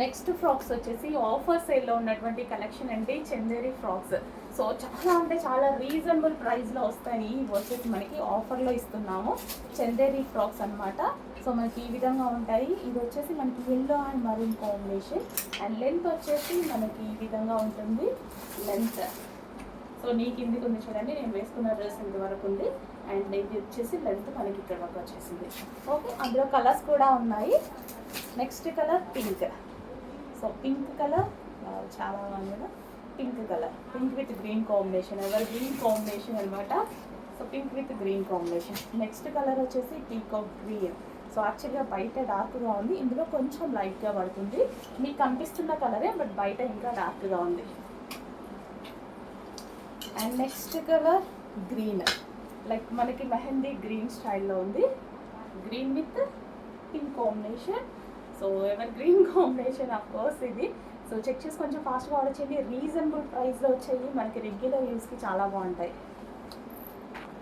Next frocks వచ్చేసి offer సేల్లో ఉన్నటువంటి కలెక్షన్ అండి చందేరి ఫ్రాక్స్ సో చాలా అంటే చాలా రీజనబుల్ ప్రైస్లో వస్తాయి ఇవి వచ్చేసి మనకి ఆఫర్లో ఇస్తున్నాము. చందేరి ఫ్రాక్స్ అన్నమాట. సో మనకి ఈ విధంగా ఉంటాయి. ఇది వచ్చేసి మనకి yellow and maroon combination and length వచ్చేసి మనకి ఈ విధంగా ఉంటుంది. లెంత్ సో నీ కిందికి ఉంది చూడండి. నేను వేసుకున్న డ్రెస్ ఇది వరకు ఉంది. అండ్ ఇది వచ్చేసి లెంత్ మనకి ఇక్కడ వరకు వచ్చేసింది. ఓకే అందులో కలర్స్ కూడా ఉన్నాయి. Next colour pink so pink colour చాలా బాగుంది కదా. Pink colour pink with green combination ఎవరు గ్రీన్ కాంబినేషన్ అనమాట so pink with green combination next colour వచ్చేసి పీకాక్ గ్రీన్ సో యాక్చువల్గా బయట డార్క్గా ఉంది. ఇందులో కొంచెం లైట్గా పడుతుంది. మీకు కనిపిస్తున్న కలరే బట్ బయట ఇంకా డార్క్గా ఉంది. And next colour green like మనకి మెహందీ గ్రీన్ స్టైల్లో ఉంది. Green with pink combination so evergreen combination of course ఇది. సో చెక్ చేసి కొంచెం ఫాస్ట్గా ఆర్డర్ చేయండి. రీజనబుల్ ప్రైస్లో వచ్చాయి. మనకి రెగ్యులర్ యూస్కి చాలా బాగుంటాయి.